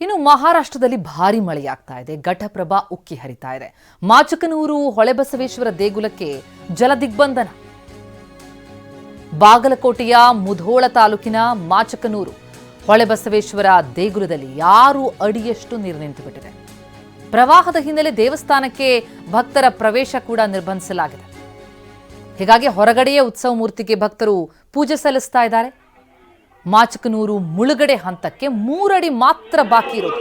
ಇನ್ನು ಮಹಾರಾಷ್ಟ್ರದಲ್ಲಿ ಭಾರಿ ಮಳೆಯಾಗ್ತಾ ಇದೆ. ಘಟಪ್ರಭಾ ಉಕ್ಕಿ ಹರಿತಾ ಇದೆ. ಮಾಚಕನೂರು, ಹೊಳೆಬಸವೇಶ್ವರ ದೇಗುಲಕ್ಕೆ ಜಲದಿಗ್ಬಂಧನ. ಬಾಗಲಕೋಟೆಯ ಮುಧೋಳ ತಾಲೂಕಿನ ಮಾಚಕನೂರು, ಹೊಳೆಬಸವೇಶ್ವರ ದೇಗುಲದಲ್ಲಿ ಯಾರು ಅಡಿಯಷ್ಟು ನೀರು ನಿಂತುಬಿಟ್ಟಿದೆ? ಪ್ರವಾಹದ ಹಿನ್ನೆಲೆ ದೇವಸ್ಥಾನಕ್ಕೆ ಭಕ್ತರ ಪ್ರವೇಶ ಕೂಡ ನಿರ್ಬಂಧಿಸಲಾಗಿದೆ. ಹೀಗಾಗಿ ಹೊರಗಡೆಯೇ ಉತ್ಸವ ಮೂರ್ತಿಗೆ ಭಕ್ತರು ಪೂಜೆ ಸಲ್ಲಿಸ್ತಾ ಇದ್ದಾರೆ. ಮಾಚಕನೂರು ಮುಳುಗಡೆ ಹಂತಕ್ಕೆ ಮೂರಡಿ ಮಾತ್ರ ಬಾಕಿ ಇರೋದು.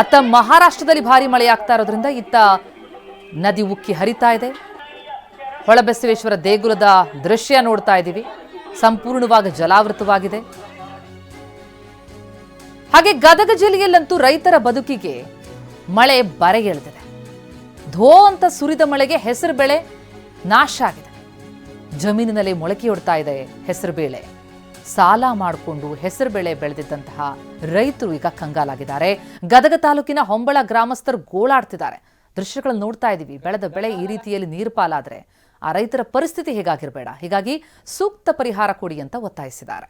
ಅತ್ತ ಮಹಾರಾಷ್ಟ್ರದಲ್ಲಿ ಭಾರಿ ಮಳೆಯಾಗ್ತಾ ಇರೋದ್ರಿಂದ ಇತ್ತ ನದಿ ಉಕ್ಕಿ ಹರಿತಾ ಇದೆ. ಹೊಳಬಸವೇಶ್ವರ ದೇಗುಲದ ದೃಶ್ಯ ನೋಡ್ತಾ ಇದ್ದೀವಿ. ಸಂಪೂರ್ಣವಾಗಿ ಜಲಾವೃತವಾಗಿದೆ. ಹಾಗೆ ಗದಗ ಜಿಲ್ಲೆಯಲ್ಲಂತೂ ರೈತರ ಬದುಕಿಗೆ ಮಳೆ ಬರೆಗೆಳೆದಿದೆ ಧೋ ಅಂತ ಸುರಿದ ಮಳೆಗೆ ಹೆಸರು ಬೆಳೆ ನಾಶ ಆಗಿದೆ. ಜಮೀನಿನಲ್ಲಿ ಮೊಳಕೆಯೊಡ್ತಾ ಇದೆ ಹೆಸರು ಬೇಳೆ ಸಾಲ ಮಾಡಿಕೊಂಡು ಹೆಸರು ಬೆಳೆ ಬೆಳೆದಿದ್ದಂತಹ ರೈತರು ಈಗ ಕಂಗಾಲಾಗಿದ್ದಾರೆ. ಗದಗ ತಾಲೂಕಿನ ಹೊಂಬಳ ಗ್ರಾಮಸ್ಥರು ಗೋಳಾಡ್ತಿದ್ದಾರೆ. ದೃಶ್ಯಗಳನ್ನು ನೋಡ್ತಾ ಇದ್ದೀವಿ. ಬೆಳೆದ ಬೆಳೆ ಈ ರೀತಿಯಲ್ಲಿ ನೀರು ಪಾಲಾದರೆ ಆ ರೈತರ ಪರಿಸ್ಥಿತಿ ಹೇಗಾಗಿರಬೇಡ. ಹೀಗಾಗಿ ಸೂಕ್ತ ಪರಿಹಾರ ಕೊಡಿ ಅಂತ ಒತ್ತಾಯಿಸಿದ್ದಾರೆ.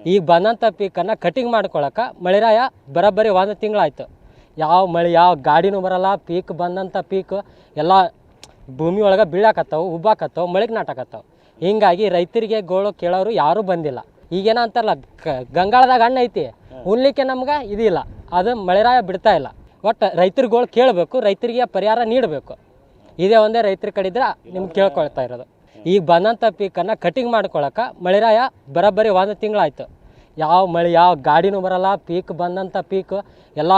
ಈಗ ಬಂದಂಥ ಪೀಕನ್ನು ಕಟಿಂಗ್ ಮಾಡ್ಕೊಳಕ್ಕೆ ಮಳೆರಾಯ ಬರೋಬ್ಬರಿ ಒಂದು ತಿಂಗಳಾಯ್ತು. ಯಾವ ಮಳೆ, ಯಾವ ಗಾಡಿನೂ ಬರಲ್ಲ. ಪೀಕ್ ಬಂದಂಥ ಪೀಕ್ ಎಲ್ಲ ಭೂಮಿ ಒಳಗೆ ಬೀಳಾಕತ್ತವು, ಉಬ್ಬಾಕತ್ತಾವು, ಮಳೆಗೆ ನಾಟಕತ್ತಾವು. ಹಿಂಗಾಗಿ ರೈತರಿಗೆ ಗೋಳು ಕೇಳೋರು ಯಾರೂ ಬಂದಿಲ್ಲ. ಈಗೇನ ಅಂತಾರಲ್ಲ ಗಂಗಾಳದಾಗ ಹಣ್ಣು ಐತಿ ಉಣ್ಲಿಕ್ಕೆ ನಮ್ಗೆ ಇದಿಲ್ಲ ಅದು ಮಳೆರಾಯ ಬಿಡ್ತಾ ಇಲ್ಲ. ಒಟ್ಟು ರೈತರಿಗೆ ಗೋಳು ಕೇಳಬೇಕು ರೈತರಿಗೆ ಪರಿಹಾರ ನೀಡಬೇಕು. ಇದೇ ಒಂದೇ ರೈತರ ಕಡಿದ್ರೆ ನಿಮ್ಗೆ ಕೇಳ್ಕೊಳ್ತಾ ಇರೋದು. ಈಗ ಬಂದಂಥ ಪೀಕನ್ನು ಕಟಿಂಗ್ ಮಾಡ್ಕೊಳಕ್ಕೆ ಮಳೆರಾಯ ಬರೋಬ್ಬರಿ ಒಂದು ತಿಂಗಳಾಯಿತು. ಯಾವ ಮಳೆ ಯಾವ ಗಾಡಿನೂ ಬರಲ್ಲ ಪೀಕ್ ಬಂದಂಥ ಪೀಕ್ ಎಲ್ಲ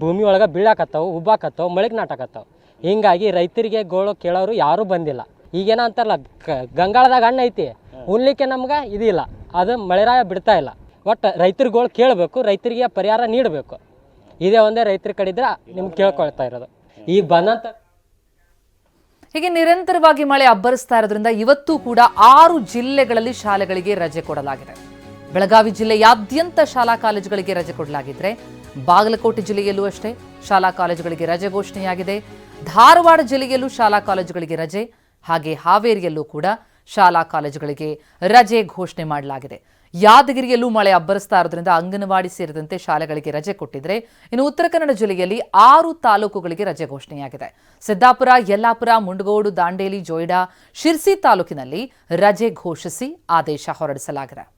ಭೂಮಿ ಒಳಗೆ ಬೀಳಾಕತ್ತವು ಉಬ್ಬಾಕತ್ತಾವು ಮಳೆಗೆ ನಾಟಕತ್ತವು. ಹೀಗಾಗಿ ರೈತರಿಗೆ ಗೋಳು ಕೇಳೋರು ಯಾರೂ ಬಂದಿಲ್ಲ. ಈಗೇನ ಅಂತಾರಲ್ಲ ಗಂಗಾಳದಾಗ ಹಣ್ಣು ಐತಿ. ಉಣ್ಲಿಕ್ಕೆ ನಮ್ಗೆ ಇದಿಲ್ಲ. ಅದು ಮಳೆರಾಯ ಬಿಡ್ತಾ ಇಲ್ಲ. ಒಟ್ಟು ರೈತರುಗಳು ಗೋಳು ಕೇಳಬೇಕು ರೈತರಿಗೆ ಪರಿಹಾರ ನೀಡಬೇಕು. ಇದೇ ಒಂದೇ ರೈತರ ಕಡಿದ್ರೆ ನಿಮ್ಗೆ ಕೇಳ್ಕೊಳ್ತಾ ಇರೋದು. ಈಗ ಬಂದಂಥ ಹೀಗೆ ನಿರಂತರವಾಗಿ ಮಳೆ ಅಬ್ಬರಿಸ್ತಾ ಇರೋದ್ರಿಂದ ಇವತ್ತು ಕೂಡ ಆರು ಜಿಲ್ಲೆಗಳಲ್ಲಿ ಶಾಲೆಗಳಿಗೆ ರಜೆ ಕೊಡಲಾಗಿದೆ. ಬೆಳಗಾವಿ ಜಿಲ್ಲೆಯಾದ್ಯಂತ ಶಾಲಾ ಕಾಲೇಜುಗಳಿಗೆ ರಜೆ ಕೊಡಲಾಗಿದ್ರೆ ಬಾಗಲಕೋಟೆ ಜಿಲ್ಲೆಯಲ್ಲೂ ಅಷ್ಟೇ ಶಾಲಾ ಕಾಲೇಜುಗಳಿಗೆ ರಜೆ ಘೋಷಣೆಯಾಗಿದೆ. ಧಾರವಾಡ ಜಿಲ್ಲೆಯಲ್ಲೂ ಶಾಲಾ ಕಾಲೇಜುಗಳಿಗೆ ರಜೆ ಹಾಗೆ ಹಾವೇರಿಯಲ್ಲೂ ಕೂಡ ಶಾಲಾ ಕಾಲೇಜುಗಳಿಗೆ ರಜೆ ಘೋಷಣೆ ಮಾಡಲಾಗಿದೆ. ಯಾದಗಿರಿಯಲ್ಲೂ ಮಳೆ ಅಬ್ಬರಿಸ್ತಾ ಇರೋದ್ರಿಂದ ಅಂಗನವಾಡಿ ಸೇರಿದಂತೆ ಶಾಲೆಗಳಿಗೆ ರಜೆ ಕೊಟ್ಟಿದ್ರೆ ಇನ್ನು ಉತ್ತರ ಕನ್ನಡ ಜಿಲ್ಲೆಯಲ್ಲಿ ಆರು ತಾಲೂಕುಗಳಿಗೆ ರಜೆ ಘೋಷಣೆಯಾಗಿದೆ. ಸಿದ್ದಾಪುರ, ಯಲ್ಲಾಪುರ, ಮುಂಡಗೋಡು, ದಾಂಡೇಲಿ, ಜೋಯ್ಡಾ, ಶಿರ್ಸಿ ತಾಲೂಕಿನಲ್ಲಿ ರಜೆ ಘೋಷಿಸಿ ಆದೇಶ ಹೊರಡಿಸಲಾಗಿದೆ.